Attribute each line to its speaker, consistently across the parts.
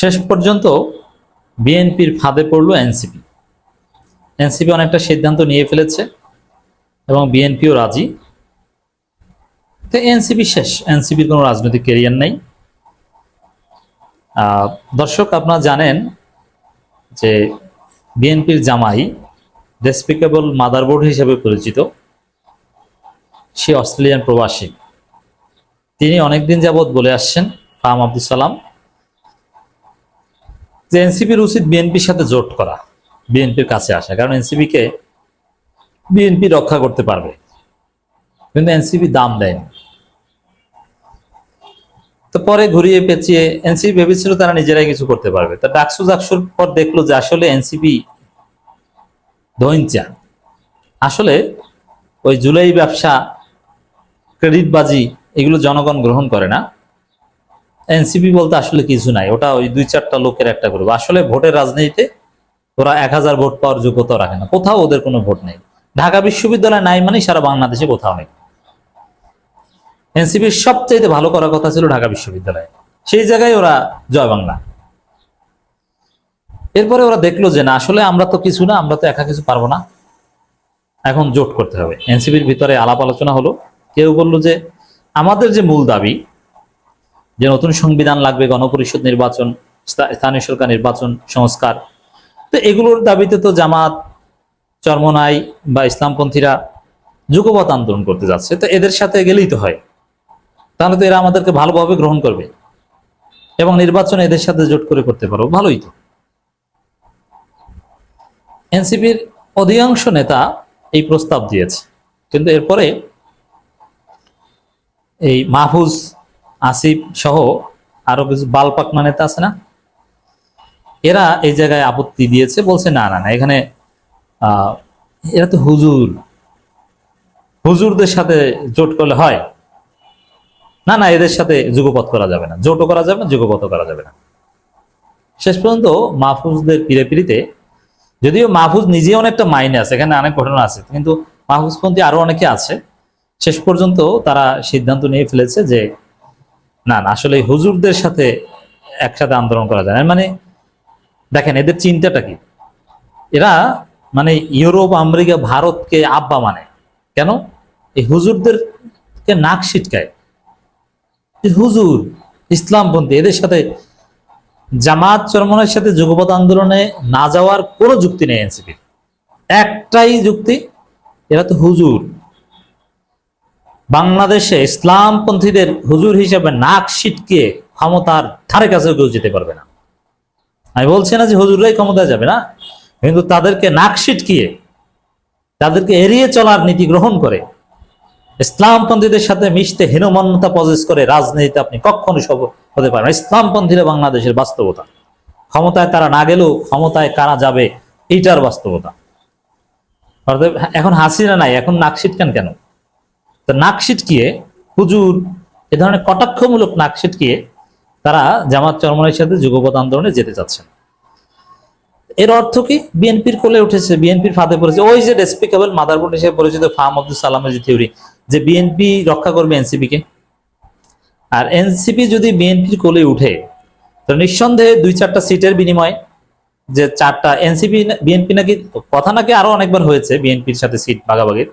Speaker 1: শেষ পর্যন্ত বিএনপির ফাঁদে পড়ল এনসিপি। এনসিপি অনেকটা সিদ্ধান্ত নিয়ে ফেলেছে এবং বিএনপিও রাজি। তো এনসিপি শেষ। এনসিপির কোনো রাজনৈতিক কেরিয়ার নেই। দর্শক, আপনারা জানেন যে বিএনপির জামাই ডেসপিকেবল মাদারবোর্ড হিসেবে পরিচিত। সে অস্ট্রেলিয়ান প্রবাসী। তিনি অনেকদিন যাবৎ বলে আসছেন, ফাহাম আব্দুল সালাম। যে এনসিপির উচিত বিএনপির সাথে জোট করা, বিএনপির কাছে আসা, কারণ এনসিপিকে বিএনপি রক্ষা করতে পারবে। কিন্তু এনসিপি দাম দেয়নি। তো পরে ঘুরিয়ে পেঁচিয়ে এনসিপি ভেবেছিল তারা নিজেরাই কিছু করতে পারবে। তা ডাকসু ডাকসুর পর দেখল যে আসলে এনসিপি ধৈঞ্চা আসলে ওই জুলাই ব্যবসা, ক্রেডিটবাজি, এগুলো জনগণ গ্রহণ করে না। এনসিপি বলতে আসলে কিছু নাই। ওটা ওই দুই চারটা লোকের একটা গ্রুপ আসলে ভোটের রাজনীতিতে ওরা এক হাজার ভোট পাওয়ার যোগ্যতা রাখে না। কোথাও ওদের কোনো ভোট নেই। ঢাকা বিশ্ববিদ্যালয় নাই মানে সারা বাংলাদেশে কোথাও নেই। এনসিপির সবচাইতে ভালো করার কথা ছিল ঢাকা বিশ্ববিদ্যালয়ে। সেই জায়গায় ওরা জয় বাংলা। এরপরে ওরা দেখল যে না, আসলে আমরা তো কিছু না, আমরা তো একা কিছু পারব না। এখন জোট করতে হবে। এনসিপির ভিতরে আলাপ আলোচনা হলো। কেউ বলল যে, আমাদের যে মূল দাবি যে নতুন সংবিধান লাগবে, গণপরিষদ নির্বাচন স্থানীয় সরকার নির্বাচন, সংস্কার। তো এগুলোর দাবিতে তো জামাত, চরমনাই বা ইসলামপন্থীরা যুগপৎ আন্দোলন করতে যাচ্ছে। তো এদের সাথে গেলেই তো হয়। তাহলে তো এরা আমাদেরকে ভালোভাবে গ্রহণ করবে। এবং নির্বাচন এদের সাথে জোট করে করতে পারব ভালোই তো। এনসিপির অধিকাংশ নেতা এই প্রস্তাব দিয়েছে। কিন্তু এরপরে এই মাহফুজ আসিফ সহ আরও কিছু বালপাকনা নেতা আছে না? এরা এই জায়গায় আপত্তি দিয়েছে, বলছে না না না, এখানে এরা তো হুজুর। হুজুরদের সাথে জোট করলে হয়। না না, এদের সাথে যুগপথ করা যাবে না। জোটও করা যাবে না, যুগপথও করা যাবে না। শেষ পর্যন্ত মাহফুজদের পিড়ে পিড়িতে যদিও মাহফুজ নিজে অনেকটা মাইনে আছে, এখানে অনেক ঘটনা আছে, কিন্তু মাহফুজপন্থী আরও অনেকে আছে। শেষ পর্যন্ত তারা সিদ্ধান্ত নিয়ে ফেলেছে যে না না, আসলে হুজুরদের সাথে একসাথে আন্দোলন করা যায় না। মানে দেখেন, এদের চিন্তাটা কি? এরা মানে ইউরোপ, আমেরিকা, ভারতকে আব্বা মানে। কেন? এই হুজুরদেরকে নাক ছিটকায়। হুজুর, ইসলামপন্থী, এদের সাথে জামাত চরমনের সাথে যুগপৎ আন্দোলনে না যাওয়ার কোনো যুক্তি নেই এনসিপির। একটাই যুক্তি, এরা তো হুজুর। বাংলাদেশে ইসলামপন্থীদের হুজুর হিসেবে নাক ছিটকে ক্ষমতার ধারে কাছেও কেউ যেতে পারবে না। আমি বলছি না যে হুজুররাই ক্ষমতায় যাবে না, কিন্তু তাদেরকে নাক ছিটকিয়ে তাদেরকে এড়িয়ে চলার নীতি গ্রহণ করে, ইসলামপন্থীদের সাথে মিশতে হীনমন্যতা প্রজেস করে রাজনীতিতে আপনি কখনো সব হতে পারেন। ইসলামপন্থীরা বাংলাদেশের বাস্তবতা। ক্ষমতায় তারা না গেলেও ক্ষমতায় কারা যাবে এইটার বাস্তবতা। এখন হাসিনা নাই, এখন নাক ছিটকান কেন? তো নাক ছিটকিয়ে হুজুর এ ধরনের কটাক্ষমূলক নাক ছিটকিয়ে তারা জামাত চরমনের সাথে যুগপৎ আন্দোলনে যেতে চাচ্ছেন। এর অর্থ কি? বিএনপির কোলে উঠেছে, বিএনপির ফাঁদে পড়েছে। ওই যে ডেসপিকেবল মাদারবোর্ড হিসেবে পরিচিত ফাহাম আব্দুল সালামের যে থিওরি যে বিএনপি রক্ষা করবে এনসিপি কে আর এনসিপি যদি বিএনপির কোলে উঠে, তো নিঃসন্দেহে দুই চারটা সিটের বিনিময়ে যে চারটা এনসিপি, বিএনপি নাকি, কথা নাকি আরও অনেকবার হয়েছে বিএনপির সাথে সিট ভাগাভাগির।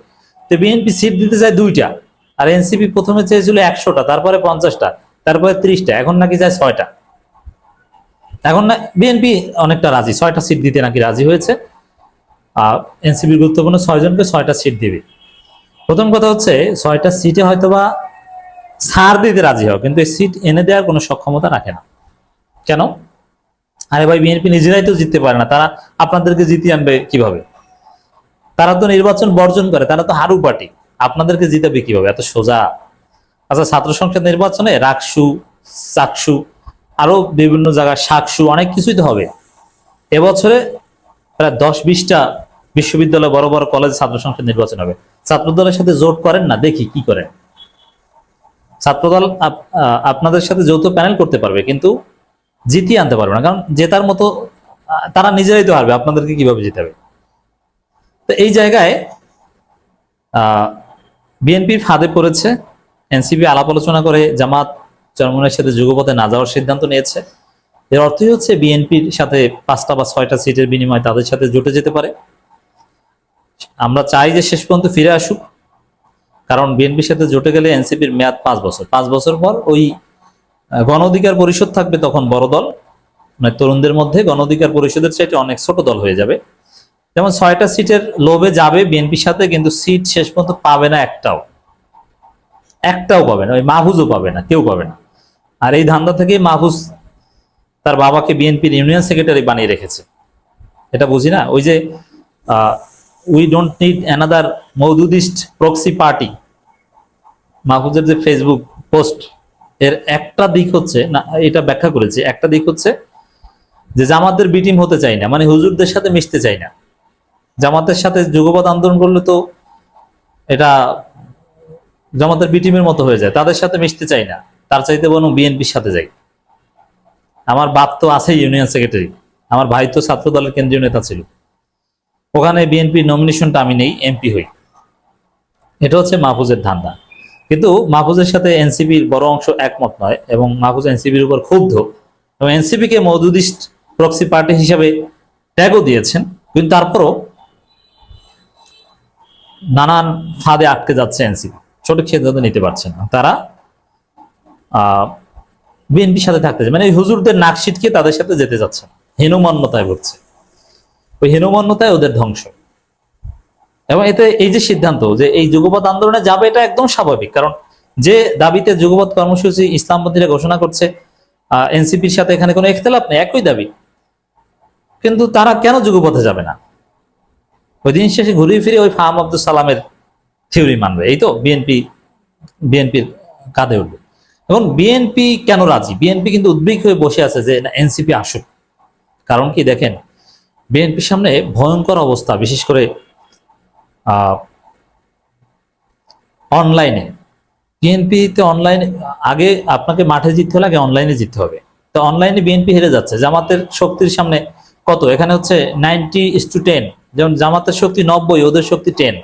Speaker 1: তো বিএনপি সিট দিতে চায় দুইটা, আর এনসিপি প্রথমে চেয়েছিল একশোটা, তারপরে পঞ্চাশটা, তারপরে ত্রিশটা, এখন নাকি চায় ছয়টা। এখন না, বিএনপি অনেকটা রাজি, ছয়টা সিট দিতে নাকি রাজি হয়েছে। আর এনসিপির গুরুত্বপূর্ণ, ছয়জনকে ছয়টা সিট দিবে। প্রথম কথা হচ্ছে, ছয়টা সিটে হয়তোবা ছাড় দিতে রাজি হয় কিন্তু এই সিট এনে দেওয়ার কোনো সক্ষমতা রাখে না। কেন? আরে ভাই, বিএনপি নিজেরাই তো জিততে পারে না, তারা আপনাদেরকে জিতিয়ে আনবে কীভাবে? তারা তো নির্বাচন বর্জন করে, তারা তো হারু পার্টি। আপনাদেরকে জিতাবে কীভাবে? এত সোজা। আচ্ছা ছাত্র সংসদ নির্বাচনে রাকসু, চাকসু, আরও বিভিন্ন জায়গায় শাকসু অনেক কিছুই তো হবে। এবছরে প্রায় দশ বিশটা বিশ্ববিদ্যালয় বড় বড় কলেজে ছাত্র সংসদ নির্বাচন হবে। ছাত্রদলের সাথে জোট করেন না? দেখি কি করেন। ছাত্রদল আপনাদের সাথে যৌথ প্যানেল করতে পারবে, কিন্তু জিতিয়ে আনতে পারবে না। কারণ জেতার মতো তারা নিজেরাই তো হারবে। আপনাদেরকে কীভাবে জিতাবে? তো এই জায়গায় বিএনপির ফাঁদে পড়েছে, এনসিপি আলাপ আলোচনা করে জামাত চরমনের সাথে যুগপথে না যাওয়ার সিদ্ধান্ত নিয়েছে। এর অর্থই হচ্ছে বিএনপির সাথে পাঁচটা বা ছয়টা সিটের বিনিময়ে তাদের সাথে জুটে যেতে পারে। আমরা চাই যে শেষ পর্যন্ত ফিরে আসুক, কারণ বিএনপির সাথে জুটে গেলে এনসিপির মেয়াদ পাঁচ বছর। পাঁচ বছর পর ওই গণ অধিকার পরিষদ থাকবে তখন বড় দল মানে তরুণদের মধ্যে গণ অধিকার পরিষদের চাইতে অনেক ছোট দল হয়ে যাবে। যেমন ছয়টা সিটের লোভে যাবে বিএনপির সাথে, কিন্তু সিট শেষ পর্যন্ত পাবে না একটাও। একটাও পাবে না, ওই মাহফুজও পাবে না, কেউ পাবে না। আর এই ধান্দা থেকেই মাহফুজ তার বাবাকে বিএনপির ইউনিয়ন সেক্রেটারি বানিয়ে রেখেছে। এটা বুঝি না? ওই যে we don't need another Maududist proxy party মাহফুজের যে ফেসবুক পোস্ট এর একটা দিক হচ্ছে, না, এটা ব্যাখ্যা করেছে, একটা দিক হচ্ছে যে জামাতের বিটিম হতে চাই না মানে হুজুরদের সাথে মিশতে চাই না। জামাতের সাথে যুগপৎ আন্দোলন করলে তো এটা জামাতের বিটিমের মতো হয়ে যায়। তাদের সাথে মিশতে চাই না। তার চাইতে বরং বিএনপির সাথে যাই। আমার বাপ তো আছে ইউনিয়ন সেক্রেটারি। আমার ভাই তো ছাত্র দলের কেন্দ্রীয় নেতা ছিল। ওখানে বিএনপির নমিনেশনটা আমি নেই এমপি হই। এটা হচ্ছে মাহফুজের ধান্দা। কিন্তু মাহফুজের সাথে এনসিপির বড় অংশ একমত নয় এবং মাহফুজ এনসিপির উপর ক্ষুব্ধ। এবং এনসিপিকে মৌদুদিস্ট প্রক্সি পার্টি হিসাবে ট্যাগও দিয়েছেন। কিন্তু তারপরও নানান ফাঁদে আটকে যাচ্ছে এনসিপি। সঠিক সিদ্ধান্ত নিতে পারছে না। তারা বিএনপির সাথে থাকতে মানে হুজুরদের নাক ছিটকে তাদের সাথে যেতে যাচ্ছে না। হীনমান্যতায় ভুগছে। ওই হীনমান্যতায় ওদের ধ্বংস। এবং এতে এই যে সিদ্ধান্ত যে এই যুগপৎ আন্দোলনে যাবে, এটা একদম স্বাভাবিক। কারণ যে দাবিতে যুগপৎ কর্মসূচি ইসলামপন্থীরা ঘোষণা করছে এনসিপির সাথে এখানে কোনো ইখতলাফ নেই, একই দাবি। কিন্তু তারা কেন যুগপথে যাবে না? ওই দিন শেষে ঘুরিয়ে ফিরে ওই ফাহাম আব্দুল সালামের থিওরি মানবে। এই তো বিএনপি বিএনপির কাঁধে উঠবে। এবং বিএনপি কেন রাজি? বিএনপি কিন্তু উদ্বিগ হয়ে বসে আছে যে এনসিপি আসুক। কারণ কি দেখেন বিএনপির সামনে ভয়ঙ্কর অবস্থা, বিশেষ করে অনলাইনে বিএনপিতে অনলাইনে আগে আপনাকে মাঠে জিততে হলে আগে অনলাইনে জিততে হবে। তো অনলাইনে বিএনপি হেরে যাচ্ছে, জামাতের শক্তির সামনে কত? এখানে হচ্ছে নাইনটি ইস টু টেন যেমন জামাতের শক্তি নব্বই, ওদের শক্তি টেন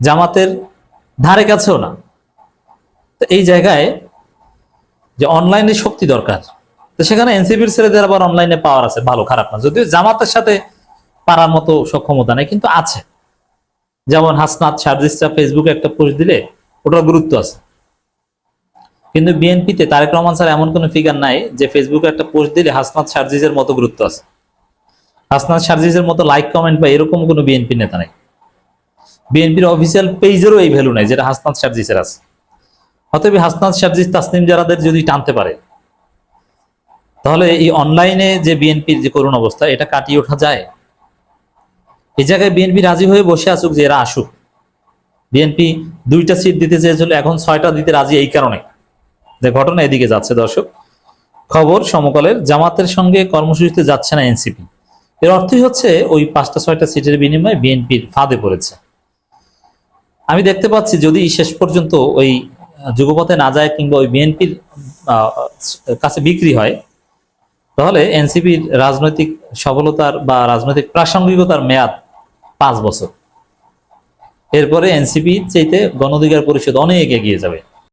Speaker 1: জামাতের ধারে কাছেও না। তো এই জায়গায় যে অনলাইনে শক্তি দরকার, তো সেখানে এনসিপির ছেলেদের আবার অনলাইনে পাওয়ার আছে। ভালো, খারাপ না। যদিও জামাতের সাথে পারার মতো সক্ষমতা নেই, কিন্তু আছে। যেমন হাসনাত সার্জিসটা ফেসবুকে একটা পোস্ট দিলে, ওটার গুরুত্ব আছে। কিন্তু বিএনপিতে তারেক রহমান স্যার এমন কোনো ফিগার নাই যে ফেসবুকে একটা পোস্ট দিলে হাসনাত সার্জিসের মতো গুরুত্ব আছে। হাসনাত সার্জিসের মতো লাইক কমেন্ট বা এরকম কোনো বিএনপি নেতা নেই। বিএনপির অফিসিয়াল পেজেরও এই ভ্যালু নাই যেটা হাসনাত সার্জিসের আছে। অতএব হাসনাত সার্জিস তাসনিম জারাদের যদি টানতে পারে, তাহলে এই অনলাইনে যে বিএনপির যে করুণ অবস্থা, এটা কাটিয়ে ওঠা যায়। এই জায়গায় বিএনপি রাজি হয়ে বসে আসুক যে এরা আসুক। বিএনপি দুইটা সিট দিতে চেয়েছিল, এখন ছয়টা দিতে রাজি এই কারণে। যে ঘটনা এদিকে যাচ্ছে, দর্শক। খবর, সমকালের জামাতের সঙ্গে কর্মসূচিতে যাচ্ছে না এনসিপি। এর অর্থই হচ্ছে ওই পাঁচটা, ছয়টা সিটের বিনিময়ে বিএনপির ফাঁদে পড়েছে। আমি দেখতে পাচ্ছি যদি শেষ পর্যন্ত ওই যুগপথে না যায় কিংবা ওই বিএনপির কাছে বিক্রি হয়, তাহলে এনসিপির রাজনৈতিক সফলতার বা রাজনৈতিক প্রাসঙ্গিকতার মেয়াদ পাঁচ বছর। এরপরে এনসিপি চাইতে গণ অধিকার পরিষদ অনেক এগিয়ে যাবে।